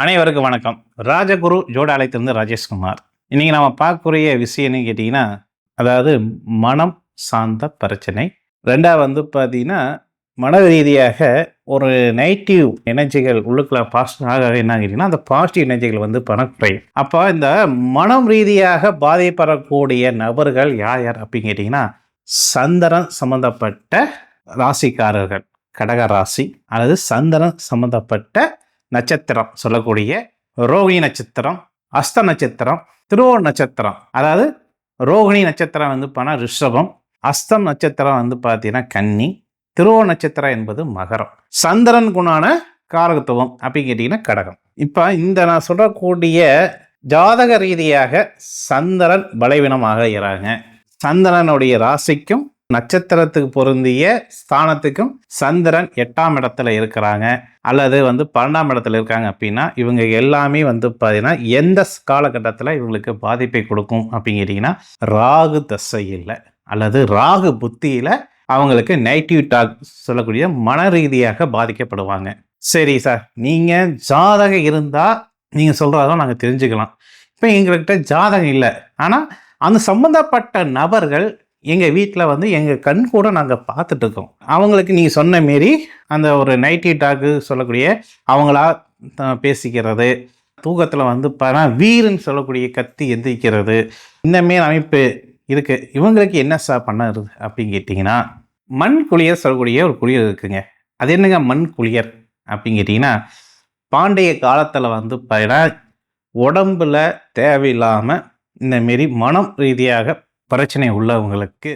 அனைவருக்கும் வணக்கம். ராஜகுரு ஜோடாலயத்திலிருந்து ராஜேஷ்குமார். இன்னைக்கு நம்ம பார்க்கக்கூடிய விஷயம் என்ன கேட்டிங்கன்னா அதாவது மனம் சார்ந்த பிரச்சனை. ரெண்டாவது வந்து பார்த்தீங்கன்னா மன ரீதியாக ஒரு நெகட்டிவ் எனர்ஜிகள் உள்ளுக்குள்ள பாசிட்டிவ் ஆக என்ன கேட்டிங்கன்னா அந்த பாசிட்டிவ் எனர்ஜிகள் வந்து பணக்குறையும். அப்போ இந்த மனம் ரீதியாக பாதிப்படக்கூடிய நபர்கள் யார் யார் அப்படின்னு கேட்டிங்கன்னா சந்திரன் சம்பந்தப்பட்ட ராசிக்காரர்கள். கடக ராசி அல்லது சந்திரன் சம்பந்தப்பட்ட நட்சத்திரம் சொல்லக்கூடிய ரோகிணி நட்சத்திரம் அஸ்த நட்சத்திரம் திருவோண நட்சத்திரம். அதாவது ரோகிணி நட்சத்திரம் வந்து பார்த்தா ரிஷபம் அஸ்தம் நட்சத்திரம் வந்து பார்த்தீங்கன்னா கன்னி திருவோண நட்சத்திரம் என்பது மகரம். சந்திரன் குணான காரகத்துவம் அப்படின்னு கேட்டிங்கன்னா கடகம். இப்போ இந்த நான் சொல்லக்கூடிய ஜாதக ரீதியாக சந்திரன் பலவீனமாக இருக்கிறாங்க. சந்திரனுடைய ராசிக்கும் நட்சத்திரத்துக்கு பொருந்திய ஸ்தானத்துக்கும் சந்திரன் எட்டாம் இடத்துல இருக்கிறாங்க. அல்லது வந்து பன்னெண்டாம் இடத்துல இருக்காங்க அப்படின்னா இவங்க எல்லாமே வந்து பார்த்தீங்கன்னா எந்த காலகட்டத்தில் இவங்களுக்கு பாதிப்பை கொடுக்கும் அப்படின்னு கேட்டிங்கன்னா ராகு தசையில் அல்லது ராகு புத்தியில் அவங்களுக்கு நெகட்டிவ் டாக் சொல்லக்கூடிய மன ரீதியாக பாதிக்கப்படுவாங்க. சரி சார் நீங்கள் ஜாதகம் இருந்தால் நீங்கள் சொல்கிறதான் நாங்கள் தெரிஞ்சுக்கலாம். இப்போ எங்கள்கிட்ட ஜாதகம் இல்லை. ஆனால் அந்த சம்மந்தப்பட்ட நபர்கள் எங்கள் வீட்டில் வந்து எங்கள் கண் கூட நாங்கள் பார்த்துட்ருக்கோம் அவங்களுக்கு நீங்கள் சொன்ன மாரி அந்த ஒரு நைட்டி டாக்கு சொல்லக்கூடிய அவங்களா பேசிக்கிறது தூக்கத்தில் வந்து பார்த்தா வீருன்னு சொல்லக்கூடிய கத்தி எந்திரிக்கிறது இந்த மாரி அமைப்பு இருக்குது இவங்களுக்கு என்ன சார் பண்ணுறது அப்படின்னு கேட்டிங்கன்னா மண் குளியர் சொல்லக்கூடிய ஒரு குளியர் இருக்குங்க. அது என்னங்க மண் குளியர் அப்படின்னு கேட்டிங்கன்னா பாண்டிய காலத்தில் வந்து பார்த்தீங்கன்னா உடம்பில் தேவையில்லாமல் இந்த மாரி மனம் ரீதியாக பிரச்சனை உள்ளவங்களுக்கு